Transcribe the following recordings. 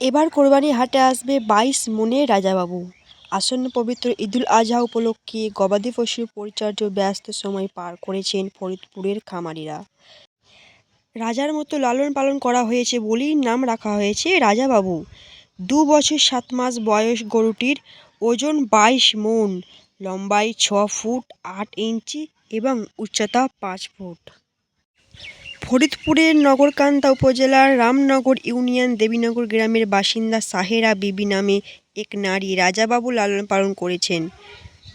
এবার কোরবানি হাটে আসবে বাইশ মনে রাজাবাবু। আসন্ন পবিত্র ঈদুল আজহা উপলক্ষে গবাদি পশুর পরিচর্য ব্যস্ত সময় পার করেছেন ফরিদপুরের খামারিরা। রাজার মতো লালন পালন করা হয়েছে বলেই নাম রাখা হয়েছে রাজাবাবু। দু বছর সাত মাস বয়স গরুটির, ওজন বাইশ মন, লম্বায় ছ ফুট আট ইঞ্চি এবং উচ্চতা পাঁচ ফুট। ফরিদপুরের নগরকান্দা উপজেলার রামনগর ইউনিয়ন দেবীনগর গ্রামের বাসিন্দা সাহেরা বিবি নামে এক নারী রাজাবাবু লালন পালন করেছেন।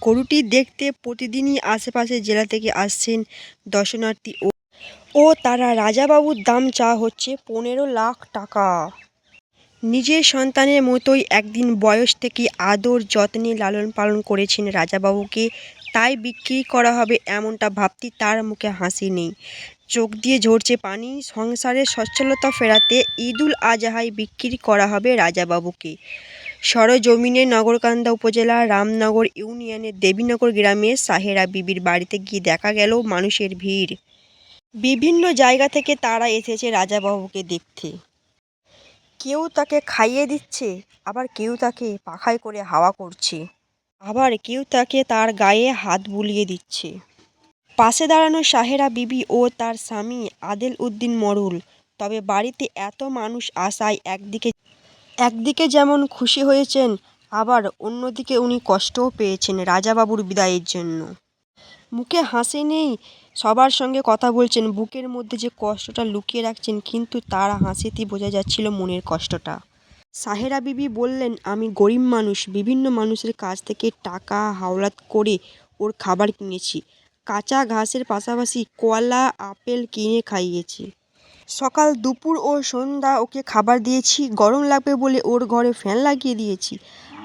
গরুটি দেখতে প্রতিদিনই আশেপাশের জেলা থেকে আসছেন দর্শনার্থী ও ও তারা রাজাবাবুর দাম চা হচ্ছে পনেরো লাখ টাকা। নিজের সন্তানের মতোই একদিন বয়স থেকে আদর যত্নে লালন পালন করেছেন রাজাবাবুকে, তাই বিক্রি করা হবে এমনটা ভাবতে তার মুখে হাসি নেই। চোখ দিয়ে ঝরছে পানি। সংসারে সচ্ছলতা ফেরাতে ঈদুল আজহায় বিক্রি করা হবে রাজাবাবুকে। সরজমিনে নগরকান্দা উপজেলা রামনগর ইউনিয়নের দেবীনগর গ্রামে সাহেরা বিবির বাড়িতে গিয়ে দেখা গেল মানুষের ভিড়। বিভিন্ন জায়গা থেকে তারা এসেছে রাজাবাবুকে দেখতে। কেউ তাকে খাইয়ে দিচ্ছে, আবার কেউ তাকে পাখায় করে হাওয়া করছে। আবার কেউ তাকে তার গায়ে হাত বুলিয়ে দিচ্ছে। পাশে দাঁড়ানো সাহেরা বিবি ও তার স্বামী আদেল উদ্দিন মরুল তবে বাড়িতে এত মানুষ আসায় একদিকে একদিকে যেমন খুশি হয়েছেন, আবার অন্যদিকে উনি কষ্টও পেয়েছেন রাজাবাবুর বিদায়ের জন্য। মুখে হাসি নেই, সবার সঙ্গে কথা বলছেন, বুকের মধ্যে যে কষ্টটা লুকিয়ে রাখছেন, কিন্তু তার হাসিতেই বোঝা যাচ্ছিল মনের কষ্টটা। সাহেরা বিবি বললেন, আমি গরিব মানুষ, বিভিন্ন মানুষের কাছ থেকে টাকা হাওলাত করে ওর খাবার কিনেছি। কাঁচা ঘাসের পাশাপাশি কলা, আপেল কিনে খাইয়েছি। সকাল, দুপুর ও সন্ধ্যা ওকে খাবার দিয়েছি, গরম লাগবে বলে ওর ঘরে ফ্যান লাগিয়ে দিয়েছি।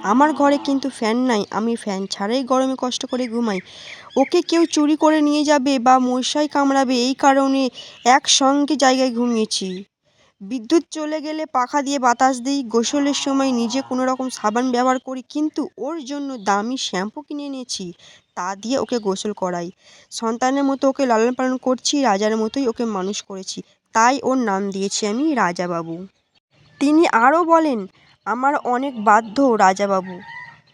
আমার ঘরে কিন্তু ফ্যান নাই, আমি ফ্যান ছাড়াই গরমে কষ্ট করে ঘুমাই। ওকে কেউ চুরি করে নিয়ে যাবে বা মশাই কামড়াবে এই কারণে একসঙ্গে জায়গায় ঘুমিয়েছি। বিদ্যুৎ চলে গেলে পাখা দিয়ে বাতাস দিই, গোসলের সময় নিজে কোনো রকম সাবান ব্যবহার করি, কিন্তু ওর জন্য দামি শ্যাম্পু কিনে এনেছি, তা দিয়ে ওকে গোসল করাই। সন্তানের মতো ওকে লালন পালন করছি, রাজার মতোই ওকে মানুষ করেছি, তাই ওর নাম দিয়েছি আমি রাজাবাবু। তিনি আরও বলেন, আমার অনেক বাধ্য রাজাবাবু।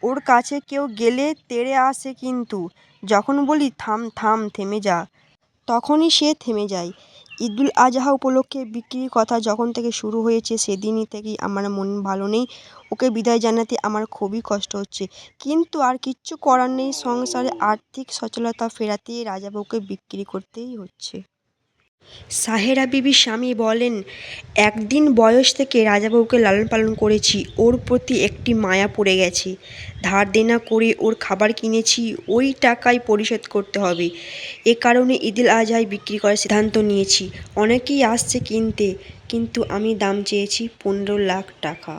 ওর কাছে কেউ গেলে তেড়ে আসে কিন্তু, যখন বলি থাম থাম থেমে যা, তখনই সে থেমে যায়। ঈদুল আজহা উপলক্ষে বিক্রির কথা যখন থেকে শুরু হয়েছে, সেদিনই থেকেই আমার মন ভালো নেই। ওকে বিদায় জানাতে আমার খুবই কষ্ট হচ্ছে। কিন্তু আর কিচ্ছু করার নেই। সংসারে আর্থিক সচলতা ফেরাতে রাজাবাবুকে বিক্রি করতেই হচ্ছে। সাহেরা বিবির স্বামী বলেন, একদিন বয়স থেকে রাজাবাবুকে লালন পালন করেছি, ওর প্রতি একটি মায়া পড়ে গেছে। ধার দেনা করে ওর খাবার কিনেছি, ওই টাকায় পরিশোধ করতে হবে। এ কারণে ঈদুল আজহায় বিক্রি করার সিদ্ধান্ত নিয়েছি। অনেকেই আসছে কিনতে, কিন্তু আমি দাম চেয়েছি পনেরো লাখ টাকা।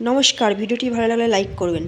নমস্কার, ভিডিওটি ভালো লাগলে লাইক করবেন।